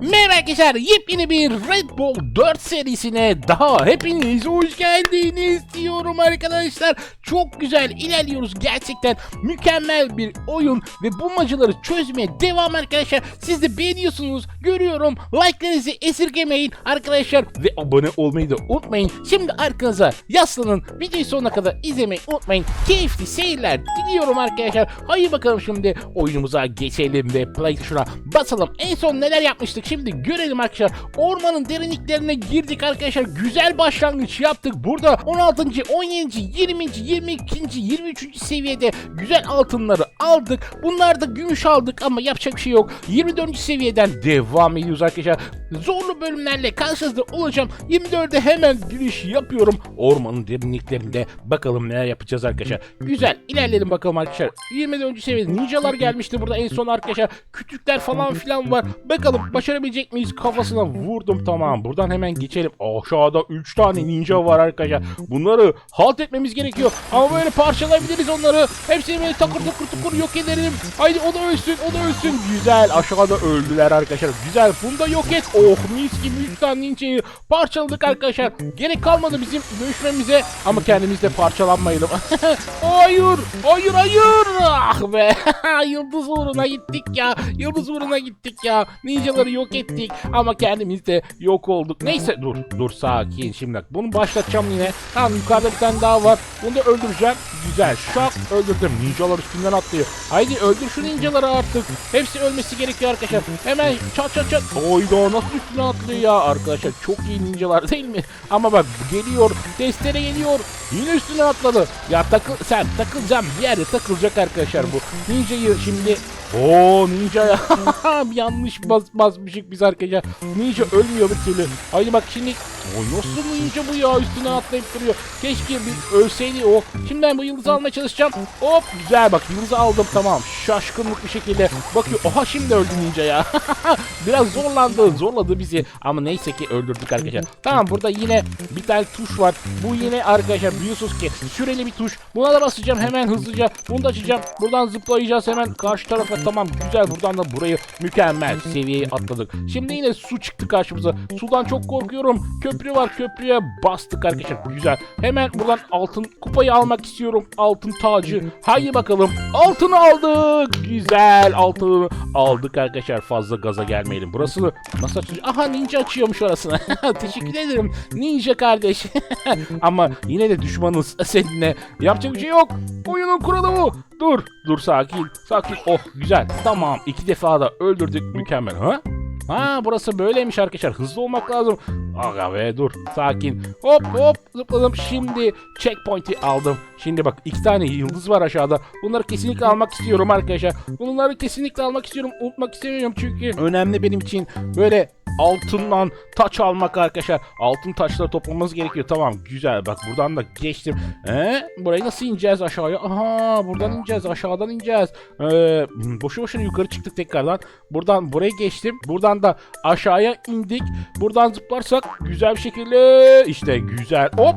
Merhaba arkadaşlar yepyeni bir Red Bull 4 serisine daha hepiniz hoş geldiniz diyorum arkadaşlar. Çok güzel ilerliyoruz gerçekten mükemmel bir oyun ve bulmacaları çözmeye devam arkadaşlar. Siz de beğeniyorsunuz görüyorum like'larınızı esirgemeyin arkadaşlar ve abone olmayı da unutmayın. Şimdi arkanıza yaslanın videoyu sonuna kadar izlemeyi unutmayın. Keyifli seyirler diliyorum arkadaşlar. Haydi bakalım şimdi oyunumuza geçelim ve play tuşuna basalım. En son neler yapmıştık şimdi görelim arkadaşlar. Ormanın derinliklerine girdik arkadaşlar. Güzel başlangıç yaptık. Burada 16. 17. 20. 22. 23. seviyede güzel altınları aldık. Bunlar da gümüş aldık ama yapacak bir şey yok. 24. seviyeden devam ediyoruz arkadaşlar. Zorlu bölümlerle karşınızda olacağım. 24'e hemen giriş yapıyorum. Ormanın derinliklerinde bakalım neler yapacağız arkadaşlar. Güzel ilerleyelim bakalım arkadaşlar. 24. seviyede ninjalar gelmişti burada en son arkadaşlar. Kütükler falan filan var. Bakalım başarabilecek miyiz? Kafasına vurdum tamam. Buradan hemen geçelim. Aşağıda 3 tane ninja var arkadaşlar. Bunları halt etmemiz gerekiyor. Ama böyle parçalayabiliriz onları. Hepsini böyle takır takır takır yok edelim. Haydi o da ölsün o da ölsün. Güzel aşağıda öldüler arkadaşlar. Güzel bunu da yok et. Oh mis gibi 3 tane ninjayı parçaladık arkadaşlar. Gerek kalmadı bizim dövüşmemize. Ama kendimiz de parçalanmayalım. hayır hayır hayır. Ah be. Yıldız uğruna gittik ya. Yıldız uğruna gittik ya. Ninjaları yok ettik. Ama kendimiz de yok olduk. Neyse dur dur sakin şimdi. Bunu başlatacağım yine. Tamam yukarıda bir tane daha var. Bunu da öldüreceğim. Güzel. Şak öldürdüm. Ninjalar üstünden atlıyor. Haydi öldür şu ninjaları artık. Hepsi ölmesi gerekiyor arkadaşlar. Hemen çat çat çat. Oyda nasıl üstüne atlıyor ya arkadaşlar. Çok iyi ninjalar değil mi? Ama bak geliyor. Testere geliyor. Yine üstüne atladı. Ya takıl sen takılacağım bir yerde takılacak arkadaşlar bu. Ninja'yı şimdi Oo ninja ya. Yanlış bas basmışık biz arkadaşlar. Ninja ölmüyor bir türlü. Haydi bak şimdi. O nasıl ninja bu ya üstüne atlayıp duruyor. Keşke bir ölseydi o. Şimdi ben bu yıldızı almaya çalışacağım. Hop güzel bak yıldızı aldım tamam. Şaşkınlık bir şekilde bakıyor. Oha şimdi öldü ninja ya. Biraz zorlandı. Zorladı bizi. Ama neyse ki öldürdük arkadaşlar. Tamam burada yine bir tane tuş var. Bu yine arkadaşlar biliyorsunuz ki süreli bir tuş. Buna da basacağım hemen hızlıca. Bunu da açacağım. Buradan zıplayacağız hemen karşı tarafa. Tamam güzel buradan da burayı mükemmel seviyeyi atladık. Şimdi yine su çıktı karşımıza. Sudan çok korkuyorum. Köprü var köprüye bastık arkadaşlar. Güzel. Hemen buradan altın kupayı almak istiyorum. Altın tacı. Haydi bakalım. Altını aldık. Güzel altını aldık arkadaşlar. Fazla gaza gelmeyelim. Burası nasıl açılıyor? Aha ninja açıyormuş orasını. Teşekkür ederim. Ninja kardeş. Ama yine de düşmanız seninle. Yapacak bir şey yok. Oyunun kuralı bu. Dur. Dur sakin. Sakin. Oh güzel. Tamam. iki defa da öldürdük. Mükemmel. Ha? Ha burası böyleymiş arkadaşlar. Hızlı olmak lazım. Aga be dur. Sakin. Hop hop zıpladım. Şimdi checkpoint'i aldım. Şimdi bak iki tane yıldız var aşağıda. Bunları kesinlikle almak istiyorum arkadaşlar. Bunları kesinlikle almak istiyorum. Unutmak istemiyorum çünkü önemli benim için. Böyle altından taç almak arkadaşlar. Altın taşları toplamamız gerekiyor. Tamam güzel bak buradan da geçtim. He? Burayı nasıl ineceğiz aşağıya? Aha buradan ineceğiz aşağıdan ineceğiz. Ee, boşu boşuna yukarı çıktık tekrardan. Buradan buraya geçtim. Buradan da aşağıya indik. Buradan zıplarsak güzel bir şekilde işte güzel. Hop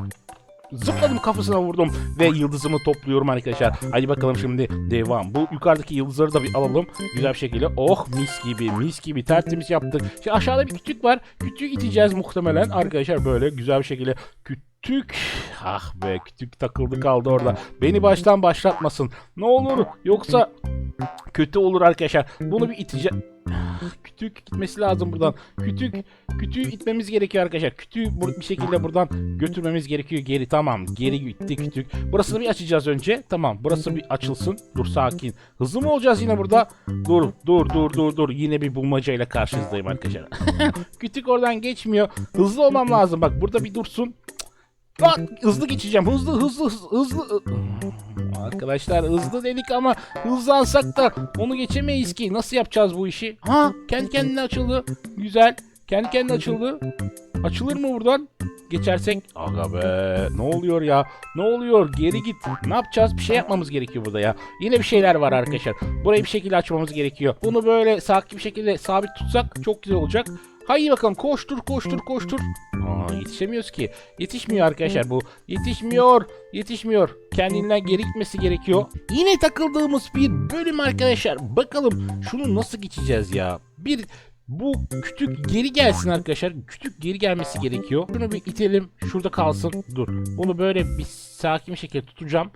Zıpladım kafasına vurdum ve yıldızımı topluyorum arkadaşlar. Hadi bakalım şimdi devam. Bu yukarıdaki yıldızları da bir alalım. Güzel bir şekilde. Oh mis gibi mis gibi tertemiz yaptık. Şimdi aşağıda bir kütük var. Kütüğü iteceğiz muhtemelen arkadaşlar böyle güzel bir şekilde. Kütük. Ah be kütük takıldı kaldı orada. Beni baştan başlatmasın. Ne olur yoksa kötü olur arkadaşlar. Bunu bir iteceğim. Kütük gitmesi lazım buradan. Kütük, kütüğü itmemiz gerekiyor arkadaşlar. Kütüğü bir şekilde buradan götürmemiz gerekiyor geri. Tamam, geri gitti kütük. Burasını bir açacağız önce. Tamam, burası bir açılsın. Dur sakin. Hızlı mı olacağız yine burada? Dur, dur, dur, dur, dur. Yine bir bulmacayla karşınızdayım arkadaşlar. kütük oradan geçmiyor. Hızlı olmam lazım. Bak burada bir dursun. Hızlı geçeceğim. Hızlı hızlı hızlı. hızlı. Arkadaşlar hızlı dedik ama hızlansak da onu geçemeyiz ki. Nasıl yapacağız bu işi? Ha kendi kendine açıldı. Güzel. Kendi kendine açıldı. Açılır mı buradan? Geçersek. Aga be ne oluyor ya? Ne oluyor? Geri git. Ne yapacağız? Bir şey yapmamız gerekiyor burada ya. Yine bir şeyler var arkadaşlar. Burayı bir şekilde açmamız gerekiyor. Bunu böyle sakin bir şekilde sabit tutsak çok güzel olacak. Haydi bakalım koştur koştur koştur. Aa, yetişemiyoruz ki. Yetişmiyor arkadaşlar bu. Yetişmiyor. Yetişmiyor. Kendinden geri gitmesi gerekiyor. Yine takıldığımız bir bölüm arkadaşlar. Bakalım şunu nasıl geçeceğiz ya. Bir bu kütük geri gelsin arkadaşlar. Kütük geri gelmesi gerekiyor. Şunu bir itelim. Şurada kalsın. Dur. Bunu böyle bir sakin bir şekilde tutacağım.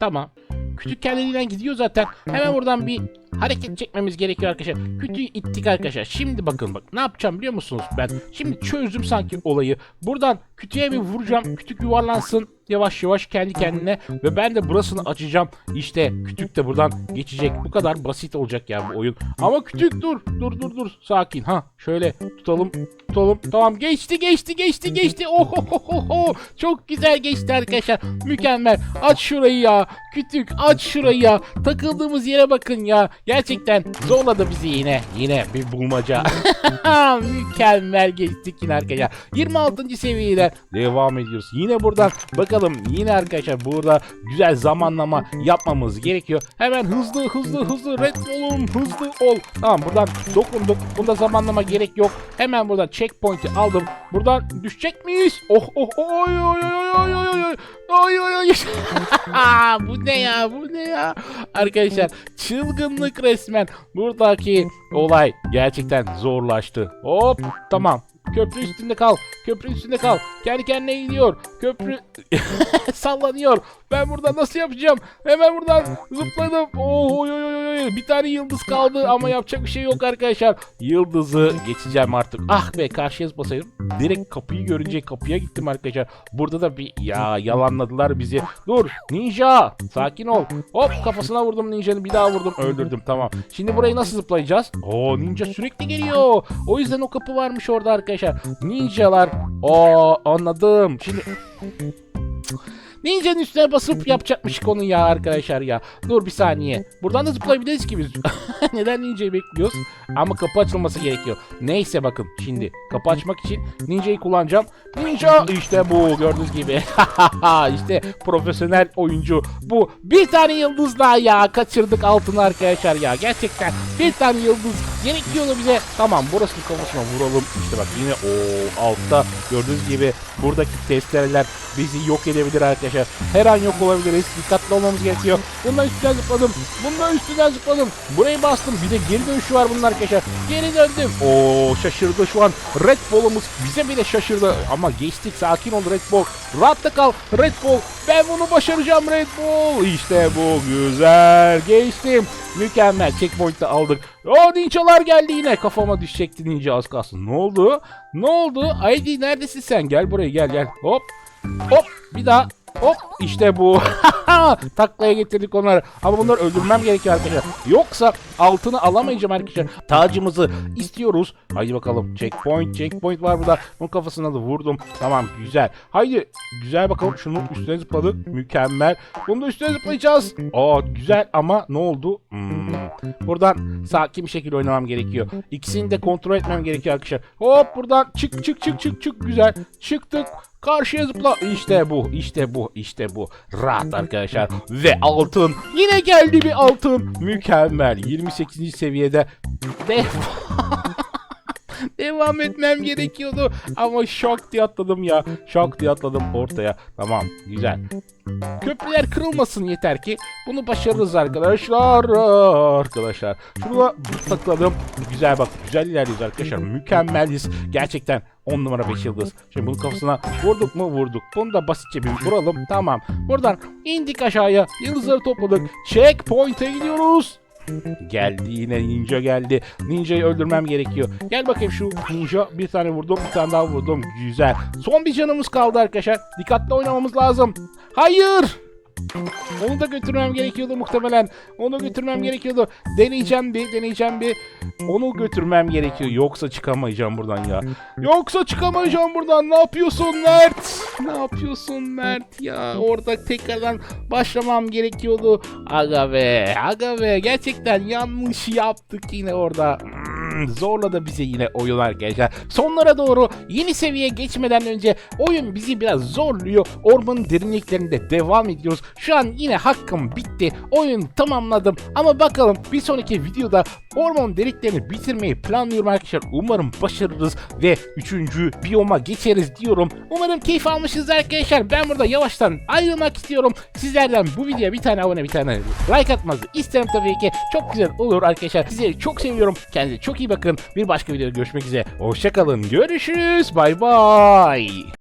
Tamam. Kütük kendiliğinden gidiyor zaten. Hemen buradan bir hareket çekmemiz gerekiyor arkadaşlar. Kütüğü ittik arkadaşlar. Şimdi bakın bak ne yapacağım biliyor musunuz ben? Şimdi çözdüm sanki olayı. Buradan kütüğe bir vuracağım. Kütük yuvarlansın yavaş yavaş kendi kendine ve ben de burasını açacağım. İşte kütük de buradan geçecek. Bu kadar basit olacak ya bu oyun. Ama kütük dur. Dur dur dur. Sakin. Ha şöyle tutalım. Tutalım. Tamam geçti geçti geçti geçti. Ohohoho. Çok güzel geçti arkadaşlar. Mükemmel. Aç şurayı ya. Kütük aç şurayı ya. Takıldığımız yere bakın ya. Gerçekten zorladı bizi yine. Yine bir bulmaca. Mükemmel geçtik yine arkadaşlar. 26. seviyeden devam ediyoruz. Yine buradan bakalım yine arkadaşlar burada güzel zamanlama yapmamız gerekiyor. Hemen hızlı hızlı hızlı red olun hızlı ol. Tamam buradan dokunduk. Bunda zamanlama gerek yok. Hemen buradan checkpoint'i aldım. Buradan düşecek miyiz? Oh oh oy oy oy oy oy oy oy oy oy bu ne ya? Bu ne ya? Arkadaşlar çılgınlık resmen. Buradaki olay gerçekten zorlaştı. Hop tamam. Köprü üstünde kal köprü üstünde kal. Kendi kendine gidiyor köprü sallanıyor. Ben burada nasıl yapacağım? Hemen buradan zıpladım. Oh, oy oy oy oy. Bir tane yıldız kaldı ama yapacak bir şey yok arkadaşlar. Yıldızı geçeceğim artık. Ah be karşıya zıplasaydım. Direkt kapıyı görünce kapıya gittim arkadaşlar. Burada da bir ya yalanladılar bizi. Dur ninja. Sakin ol. Hop kafasına vurdum ninjanın. Bir daha vurdum. Öldürdüm tamam. Şimdi burayı nasıl zıplayacağız? Oo ninja sürekli geliyor. O yüzden o kapı varmış orada arkadaşlar. Ninjalar Aa anladım. Şimdi Ninja'nın üstüne basıp yapacakmış konu ya arkadaşlar ya. Dur bir saniye. Buradan da zıplayabiliriz ki biz. Neden Ninja'yı bekliyoruz? Ama kapı açılması gerekiyor. Neyse bakın şimdi kapı açmak için Ninja'yı kullanacağım. Ninja işte bu gördüğünüz gibi. işte profesyonel oyuncu. Bu bir tane yıldız daha ya. Kaçırdık altını arkadaşlar ya. Gerçekten bir tane yıldız gerekiyordu bize. Tamam burasını kafasına vuralım. İşte bak yine o altta gördüğünüz gibi buradaki testereler bizi yok edebilir arkadaşlar. Her an yok olabiliriz. Dikkatli olmamız gerekiyor. Bundan üstünden zıpladım. Bundan üstünden zıpladım. Burayı bastım. Bir de geri dönüşü var bunun arkadaşlar. Geri döndüm. Oo şaşırdı şu an. Red Bull'umuz bize bile şaşırdı. Ama geçtik. Sakin ol Red Bull. Rahatta kal Red Bull. Ben bunu başaracağım Red Bull. İşte bu. Güzel. Geçtim. Mükemmel. Checkpoint'i aldık. O ninjalar geldi yine. Kafama düşecekti ninja az kalsın. Ne oldu? Ne oldu? Haydi neredesin sen? Gel buraya gel gel. Hop. Hop. Bir daha. Hop işte bu. Taklaya getirdik onları. Ama bunları öldürmem gerekiyor arkadaşlar. Yoksa altını alamayacağım arkadaşlar. Tacımızı istiyoruz. Haydi bakalım. Checkpoint, checkpoint var burada. Bunun kafasına da vurdum. Tamam güzel. Haydi güzel bakalım. Şunun üstüne zıpladık. Mükemmel. Bunu da üstüne zıplayacağız. Aa güzel ama ne oldu? Hmm. Buradan sakin bir şekilde oynamam gerekiyor. İkisini de kontrol etmem gerekiyor arkadaşlar. Hop buradan çık çık çık çık çık güzel. Çıktık. Karşıya zıpla. İşte bu, işte bu, işte bu. Rahat arkadaşlar. Ve altın. Yine geldi bir altın. Mükemmel. 28. seviyede. Dev. Devam etmem gerekiyordu ama şok diye atladım ya. Şok diye atladım ortaya. Tamam güzel. Köprüler kırılmasın yeter ki bunu başarırız arkadaşlar. Arkadaşlar. Şurada tıkladım. Güzel bak güzel ilerliyoruz arkadaşlar. Mükemmeliz. Gerçekten 10 numara 5 yıldız. Şimdi bunun kafasına vurduk mu vurduk. Bunu da basitçe bir vuralım. Tamam. Buradan indik aşağıya. Yıldızları topladık. Checkpoint'e gidiyoruz. Geldi yine ninja geldi. Ninja'yı öldürmem gerekiyor. Gel bakayım şu ninja. Bir tane vurdum bir tane daha vurdum. Güzel. Son bir canımız kaldı arkadaşlar. Dikkatli oynamamız lazım. Hayır. Onu da götürmem gerekiyordu muhtemelen. Onu götürmem gerekiyordu. Deneyeceğim bir, deneyeceğim bir. Onu götürmem gerekiyor. Yoksa çıkamayacağım buradan ya. Yoksa çıkamayacağım buradan. Ne yapıyorsun Mert? Ne yapıyorsun Mert ya? Orada tekrardan başlamam gerekiyordu. Aga be, aga be. Gerçekten yanlış yaptık yine orada. Hmm, zorladı bizi yine oyun arkadaşlar. Sonlara doğru yeni seviyeye geçmeden önce oyun bizi biraz zorluyor. Ormanın derinliklerinde devam ediyoruz. Şu an yine hakkım bitti. Oyun tamamladım. Ama bakalım bir sonraki videoda orman deliklerini bitirmeyi planlıyorum arkadaşlar. Umarım başarırız ve 3. biyoma geçeriz diyorum. Umarım keyif almışsınız arkadaşlar. Ben burada yavaştan ayrılmak istiyorum. Sizlerden bu videoya bir tane abone bir tane like atmanızı isterim tabii ki. Çok güzel olur arkadaşlar. Sizleri çok seviyorum. Kendinize çok iyi iyi bakın. Bir başka videoda görüşmek üzere. Hoşçakalın. Görüşürüz. Bay bay.